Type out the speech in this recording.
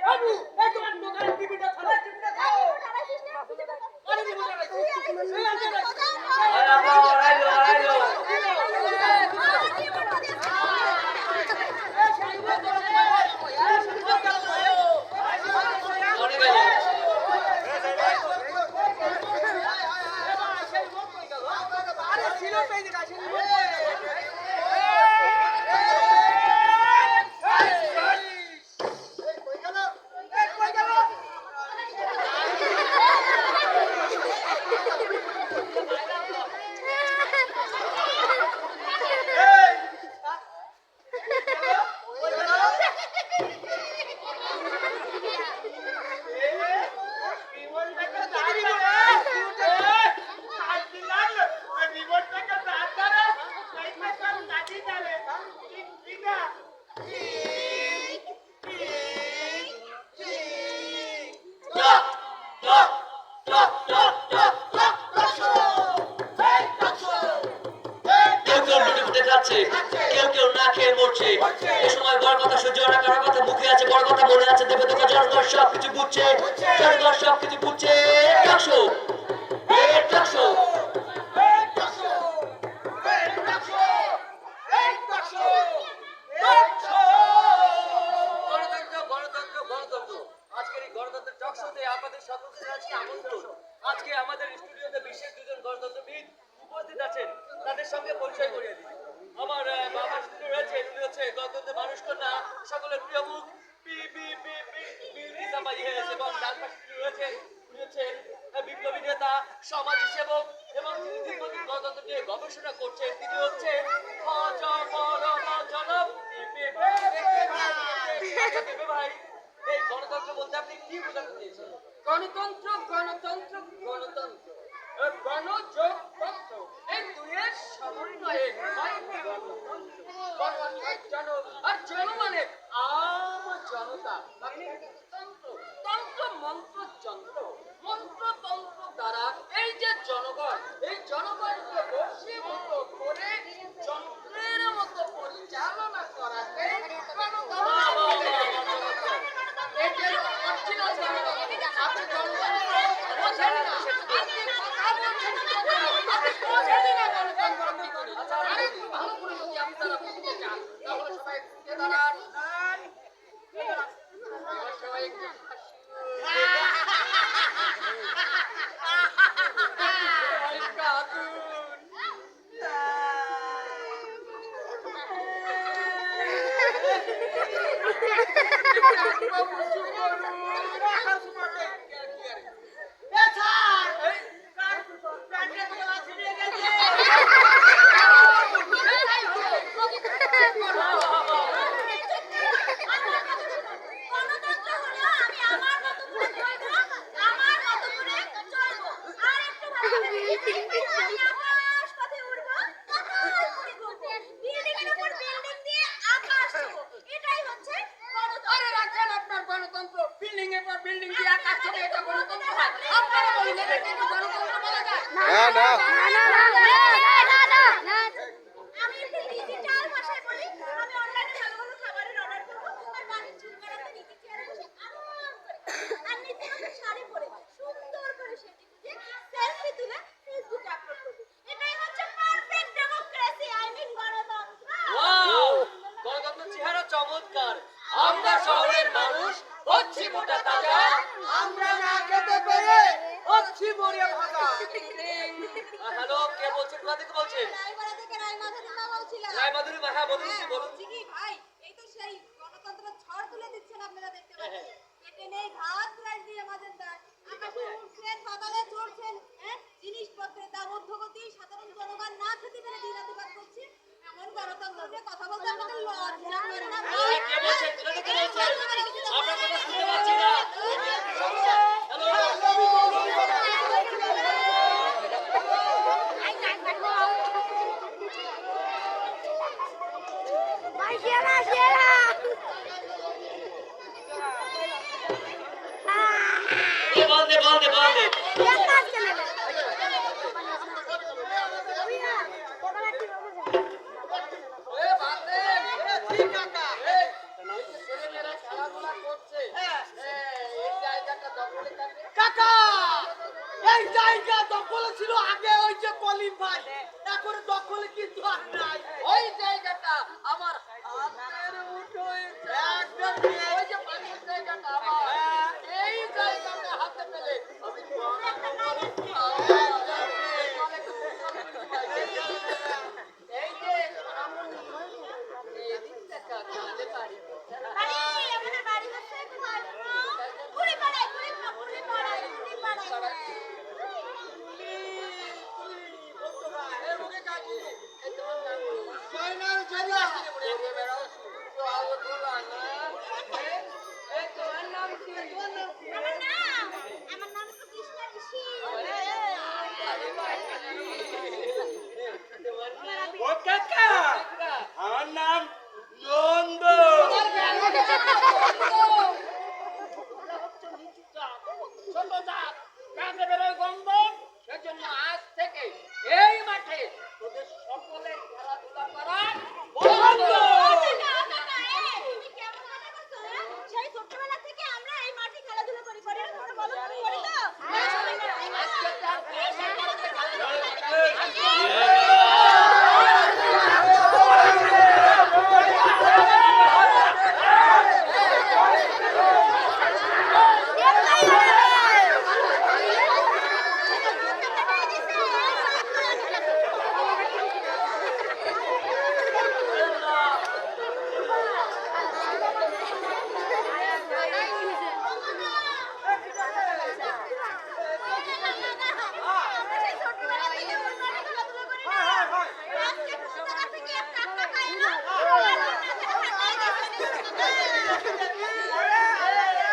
বাবু এই তোমার দোকানের টিভিটা ছাড়ো? টিভিটা ছাড়ো? আরে টিভি চালাইছি এই আমি চালাইছি মরছে এ সময় বড় কথা সহ্য না কারও কথা মুখে আছে বড় কথা মনে আছে দেবে তোকে জনগণ সব কিছু বুঝছে। জনগণ সব কিছু বুঝছে। জানাচ্ছি আমন্ত্রণ। আজকে আমাদের স্টুডিওতে বিশেষ দুজন গণতন্ত্রবিদ উপস্থিত আছেন। তাদের সঙ্গে পরিচয় করিয়ে দিই। আমার হচ্ছে প্রিয় বিপ্লবী নেতা সমাজ সেবক এবং গণতন্ত্র নিয়ে গবেষণা করছেন তিনি আচ্ছা, দেবে ভাই এই গণতন্ত্র বলতে আপনি কি বোঝাতে চেয়েছেন গণতন্ত্র গণতন্ত্র গণতন্ত্র আর জন মানে আম জনতা মানে তন্ত্র তন্ত্র মন্ত্র যন্ত্র, মন্ত্র তন্ত্র দ্বারা এই যে জনগণ, এই জনগণকে বশীভূত করে যন্ত্রের মতো পরিচালনা করাকে গণতন্ত্র এই যে original জনগণ, আপনি জনগণকে বোঝেন না। আপনি কথা বলছেন না। আপনি বোঝেনই না গণতন্ত্র কি করে। আরে একটু ভালো করে যদি আপনারা বুঝতে চান, তাহলে সবাই বুঝতে দাঁড়ান। এবার সবাই একটু হাসুন। কাঁদুন। বাবু, চুপ করুন। হাসুন মানে কি আর কি আর। এ ছাড়। এই, কার প্যান্টে তোলা ছিঁড়ে গেছে। এই হলো। গণতন্ত্র হলো আমি আমার মতো করে চলবো আমার মতো করে চলবো আর একটু ভালো আমি আকাশ পথে উড়বো আকাশ পথে ঘুরবো বিল্ডিং এর উপর বিল্ডিং দিয়ে আকাশ ছোঁবো এটাই হচ্ছে গণতন্ত্র আরে রাখেন আপনার গণতন্ত্র বিল্ডিং এর পর বিল্ডিং দিয়ে আকাশ ছবি এটা গণতন্ত্র হয় গণতন্ত্র বলা যায় আমি আমরা শহরের মানুষ হচ্ছি মোটা তাজা। আমরা না খেতে পেরে হচ্ছি মরে ভাগা। হ্যালো কে বলছেন কোথা থেকে বলছেন রায়বাড়া থেকে রায়মাধুরী মা বলছিলাম রায় মাধুরী মা হ্যাঁ বলুন হ্যাঁ, বলুন। কি ভাই এই তো সেই গণতন্ত্রের ঝড় তুলে দিচ্ছেন আপনারা দেখতে পাচ্ছেন। পেটে নেই ভাত প্রাইজ দিয়ে আমাদের দেয় আকাশে উঠছেন পাতালে চড়ছেন হ্যাঁ জিনিসপত্রের দাম ঊর্ধ্বগতি সাধারণ জনগণ না খেতে পেরে দিনাতিপাত করছে এমন গণতন্ত্র নিয়ে কথা বলতে আমাদের লজ্জা করে না ভাই কে বলছেন কোথা থেকে বলছেন আমরা কথা শুনতে পাচ্ছি না hello Maşera şera. They ball they ball they ball they Yaklaşsana be. এ বাদে এ ঠিক কাকা এই এই যে ছেলেমেয়েরা খেলাধুলা করছে আছে হ্যাঁ। হ্যাঁ, এই জায়গাটা দখলে থাকে কাকা এই জায়গা দখলে ছিল আগে, ওই যে কলিম ভাই। এখন দখলে কিন্তু আর নাই। ওই জায়গাটা আমার হাতের মুঠোয় একদম তোমার নাম কি তোমার নাম কি